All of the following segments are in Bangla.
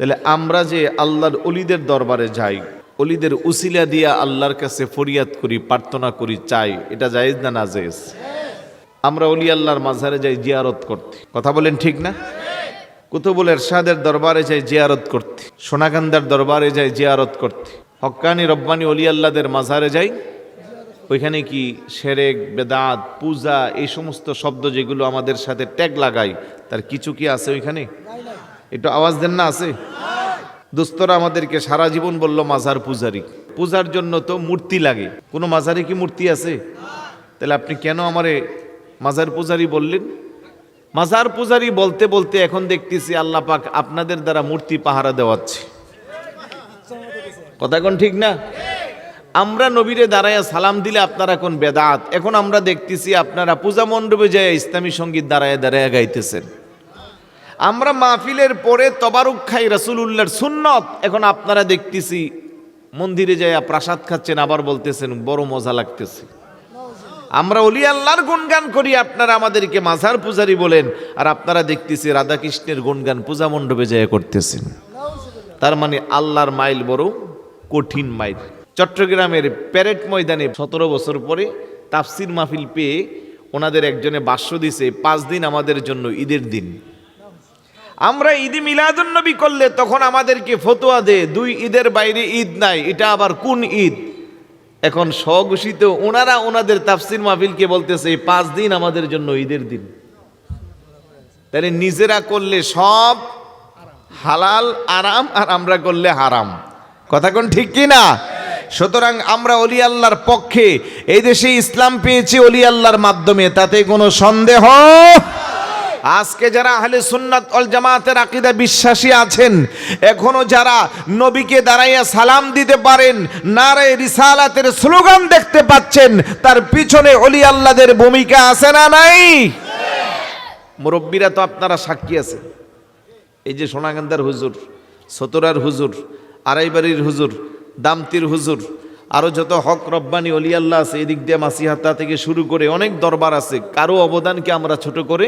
তাহলে আমরা যে আল্লাহর অলিদের দরবারে যাই, অলিদের উসিলা দিয়া আল্লাহর কাছে ফরিয়াদ করি, প্রার্থনা করি, চাই, এটা জায়েজ না না জায়েজ? আমরা অলি আল্লাহর মাঝারে যাই জিয়ারত করতে। কথা বলেন ঠিক না? কুতুবুল এরশাদের দরবারে যাই জিয়ারত করতে। সোনাকান্দার দরবারে যাই জিয়ারত করতে। হক্কানি রব্বানি অলি আল্লাহদের মাঝারে যাই। ওইখানে কি সেরেক, বেদাত, পূজা, এই সমস্ত শব্দ যেগুলো আমাদের সাথে ট্যাগ লাগাই, তার কিছু কি আছে ওইখানে? একটু আওয়াজ দেন না, আছে? দোস্তরা আমাদেরকে সারা জীবন বলল, মাজার পূজারি। পূজার জন্য তো মূর্তি লাগে। কোনো মাজারে কি মূর্তি আছে? তাহলে আপনি কেন আমারে মাজার পূজারি বললেন? মাজার পূজারি বলতে বলতে এখন দেখতেছি আল্লাহ পাক আপনাদের দ্বারা মূর্তি পাহারা দেওয়াচ্ছে। কথা কোন ঠিক না? আমরা নবীরে দাঁড়াইয়া সালাম দিলে আপনারা কোন বেদাত? এখন আমরা দেখতেছি আপনারা পূজা মণ্ডপে যায় ইসলামী সংগীত দাঁড়ায় দাঁড়ায় গাইতেছেন। আমরা মাহফিলের পরে তবারুক খাই রাসুলুল্লাহর সুন্নত। এখন আপনারা দেখতেছি, মন্দিরে যায় প্রাসাদ খাচ্ছেন, আবার বলতেছেন, বড় মজা লাগতেছে। আমরা অলি আল্লাহর গুণগান করি, আপনারা আমাদেরকে মাঝার পূজারি বলেন। আর আপনারা দেখতেছি, রাধাকৃষ্ণের গুণগান পূজা মণ্ডপে যায় করতেছেন। তার মানে আল্লাহর মাইল বড় কঠিন মাইল। চট্টগ্রামের প্যারেড ময়দানে সতেরো বছর পরে তাফসির মাহফিল পেয়ে ওনাদের একজনে বাস্য দিছে, পাঁচ দিন আমাদের জন্য ঈদের দিন। আমরা ঈদে মিলাদুন্নবী করলে তখন আমাদেরকে ফতোয়া দে, দুই ঈদের বাইরে ঈদ নাই, এটা আবার কোন ঈদ? এখন স্বঘোষিত ওনারা ওনাদের তাফসির মাহফিলকে বলতেছে পাঁচ দিন আমাদের জন্য ঈদের দিন। তাহলে নিজেরা করলে সব হালাল, আরাম, আর আমরা করলে হারাম। কথা কোন ঠিক কি না? সুতরাং আমরা অলি আল্লাহর পক্ষে এই দেশে ইসলাম পেয়েছি অলি আল্লাহর মাধ্যমে, তাতে কোনো সন্দেহ আজকে যারা আহলে সুন্নাত অল জামাতের আকিদা বিশ্বাসী আছেন, এখনও যারা নবীকে দাঁড়াইয়া সালাম দিতে পারেন, নারে রিসালাতের স্লোগান দেখতে পাচ্ছেন, তার পিছনে অলি আল্লাদের ভূমিকা আছে না নাই? মুরব্বীরা তো আপনারা সাক্ষী আছে। এই যে সোনাগান্দার হুজুর, সতরার হুজুর আড়াইবাড়ির হুজুর, দামতির হুজুর আরও যত হক রব্বানি অলি আল্লাহ আছে, এদিক দিয়ে মাসিহাতা থেকে শুরু করে অনেক দরবার আছে, কারও অবদানকে আমরা ছোট করে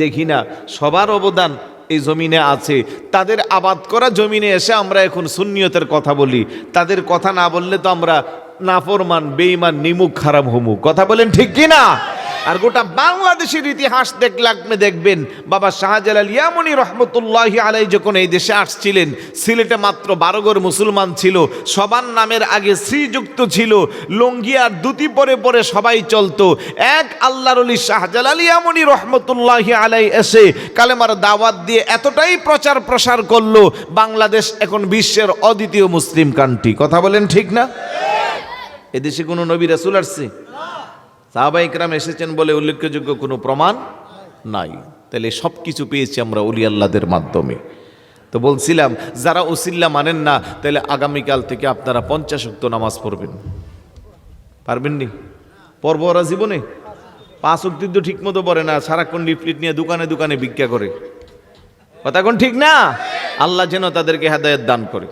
দেখি না, সবার অবদান এই জমিনে আছে। তাদের আবাদ করা জমিনে এসে আমরা এখন সুন্নিয়তের কথা বলি। তাদের কথা না বললে তো আমরা নাফরমান বেইমান নিমুখ, খারাপ হমুক কথা বলেন ঠিক কি না আর গোটা বাংলাদেশের ইতিহাস আপনি দেখবেন, বাবা শাহজালাল ইয়ামনি রহমতুল্লাহ আলাই যখন এই দেশে আসছিলেন, সিলেটে মাত্র বারো ঘর মুসলমান ছিল, সবার নামের আগে শ্রীযুক্ত ছিল, লঙ্গি আর দুটি পরে পরে সবাই চলতো। এক আল্লাহর অলি শাহজালাল ইয়ামনি রহমতুল্লাহ আলাই এসে কালেমার দাওয়াত দিয়ে এতটাই প্রচার প্রসার করল, বাংলাদেশ এখন বিশ্বের অদ্বিতীয় মুসলিম কান্ট্রি কথা বলেন ঠিক না? এদেশে কোনো নবী রাসুল আসছে? সাহাবা ইকরাম এসেছেন বলে উল্লেখযোগ্য কোনো প্রমাণ নাই। তাহলে সব কিছু পেয়েছি আমরা অলি আল্লাহদের মাধ্যমে। তো বলছিলাম, যারা ওসিল্লা মানেন না, তাহলে আগামীকাল থেকে আপনারা পঞ্চাশ উক্ত নামাজ পড়বেন। পারবেন নি? পর্ব ওরা জীবনে? পাঁচ উক্তি তো ঠিক মতো পড়ে না, সারাক্ষণ লিফলিট নিয়ে দোকানে দোকানে ভিক্ষা করে। কথা কোন ঠিক না? আল্লাহ যেন তাদেরকে হেদায়ত দান করে।